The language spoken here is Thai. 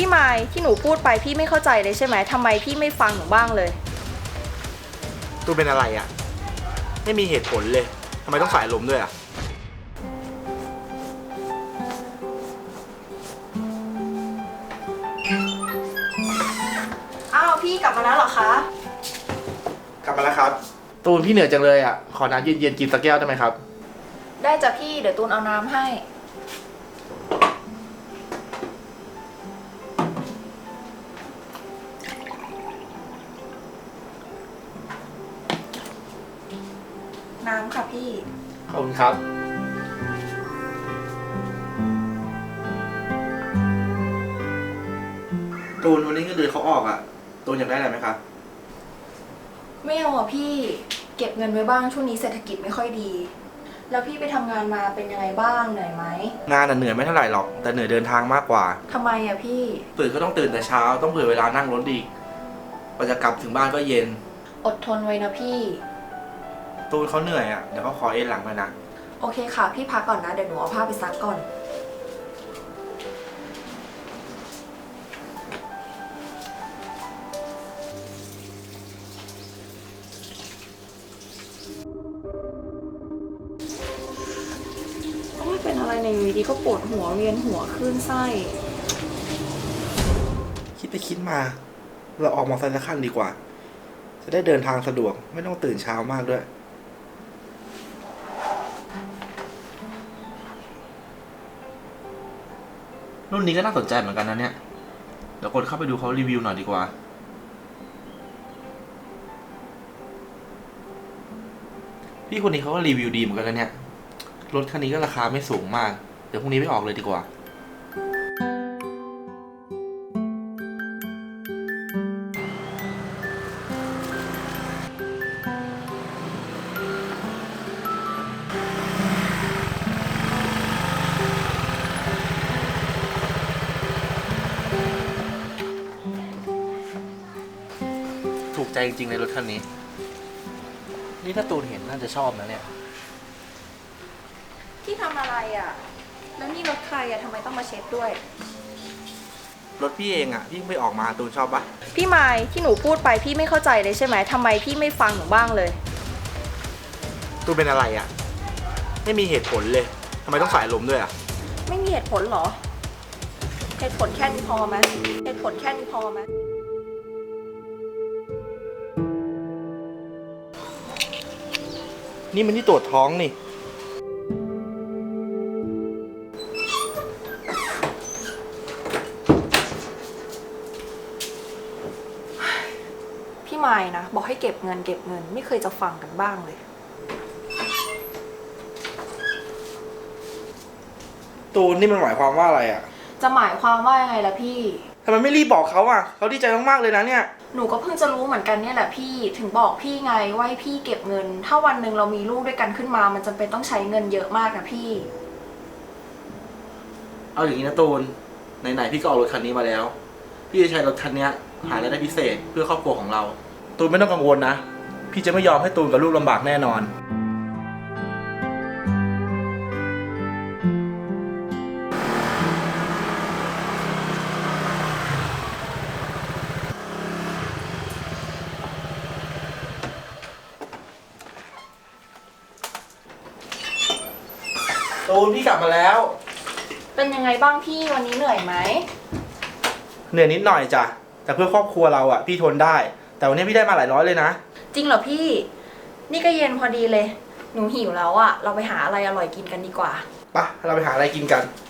พี่ไม้ที่หนูพูดไปพี่ไม่เข้าใจเลยใช่ไหมทำไมพี่ไม่ฟังหนูบ้างเลย ตูนเป็นอะไรอะ่ะ ไม่มีเหตุผลเลยทำไมต้องสายลมด้วยอะ่ะ อ้าวพี่กลับมาแล้วเหรอคะ กลับมาแล้วครับ ตูนพี่เหนื่อยจังเลยอะ่ะ ขอน้ำเย็นๆกินสักแก้วได้ไหมครับ ได้จ้ะพี่เดี๋ยวตูนเอาน้ำให้ น้ำค่ะพี่ ขอบคุณครับ ตูนวันนี้เงินเดือนเขาออกอะ่ะ ตูนอยากได้อะไรไหมครับ ไม่เอาอะพี่ เก็บเงินไว้บ้างช่วงนี้เศรษฐกิจไม่ค่อยดี แล้วพี่ไปทำงานมาเป็นยังไงบ้างเหนื่อยไหมงานน่ะเหนื่อยไม่เท่าไหร่หรอก แต่เหนื่อยเดินทางมากกว่า ทำไมอะพี่ ตื่นก็ต้องตื่นแต่เช้า ต้องเผื่อเวลานั่งรถอีกกว่าจะกลับถึงบ้านก็เย็น อดทนไว้นะพี่ ตูนเขาเหนื่อยอะ่ะ เดี๋ยวเขาขอเอ็นหลังไปนะ โอเคค่ะ พี่พักก่อนนะ เดี๋ยวหนูเอาผ้าไปซักก่อน โอ้ยเป็นอะไรในยอยู่ดีๆก็ปวดหัวเวียนหัวคลื่นไส้ คิดไปคิดมา เราออกมอเตอร์ไซค์สักคันดีกว่า จะได้เดินทางสะดวก ไม่ต้องตื่นเช้ามากด้วย รุ่นนี้ก็น่าสนใจเหมือนกันนะเนี่ย เดี๋ยวกดเข้าไปดูเขารีวิวหน่อยดีกว่า พี่คนนี้เขาก็รีวิวดีเหมือนกันนะเนี่ย รถคันนี้ก็ราคาไม่สูงมาก เดี๋ยวพรุ่งนี้ไปออกเลยดีกว่า ถูกใจจริงๆในรถคันนี้ นี่ถ้าตูนเห็นน่าจะชอบนะเนี่ย พี่ทำอะไรอะ แล้วนี่รถใครอะทำไมต้องมาเช็ดด้วย รถพี่เองอะ พี่ไม่ออกมาตูนชอบปะพี่ไม้ที่หนูพูดไปพี่ไม่เข้าใจเลยใช่ไหมทำไมพี่ไม่ฟังหนูบ้างเลย ตูนเป็นอะไรอะ ไม่มีเหตุผลเลยทำไมต้องสายลมด้วยอะ ไม่มีเหตุผลเหรอ เหตุผลแค่นี้พอไหมเหตุผลแค่นี้พอไหม นี่มันที่ตรวจท้องนี่ พี่ไม้นะ บอกให้เก็บเงินเก็บเงิน ไม่เคยจะฟังกันบ้างเลย ตูนนี่มันหมายความว่าอะไรอะ จะหมายความว่ายังไงล่ะพี่ทำไมไม่รีบบอกเขาอะเขาดีใจมากๆเลยนะเนี่ย หนูก็เพิ่งจะรู้เหมือนกันเนี่ยแหละพี่ถึงบอกพี่ไงว่าให้พี่เก็บเงิน ถ้าวันหนึ่งเรามีลูกด้วยกันขึ้นมา มันจำเป็นต้องใช้เงินเยอะมากนะพี่ เอาอย่างนี้นะตูน ไหนๆพี่ก็ออกรถคันนี้มาแล้ว พี่จะใช้รถคันเนี้ยหารายได้พิเศษเพื่อครอบครัวของเรา ตูนไม่ต้องกังวลนะ พี่จะไม่ยอมให้ตูนกับลูกลำบากแน่นอน ตูนพี่กลับมาแล้ว เป็นยังไงบ้างพี่วันนี้เหนื่อยไหมเหนื่อยนิดหน่อยจ้ะแต่เพื่อครอบครัวเราอะพี่ทนได้ แต่วันนี้พี่ได้มาหลายร้อยเลยนะ จริงเหรอพี่ นี่ก็เย็นพอดีเลย หนูหิวแล้วอะเราไปหาอะไรอร่อยกินกันดีกว่าไปะเราไปหาอะไรกินกันไ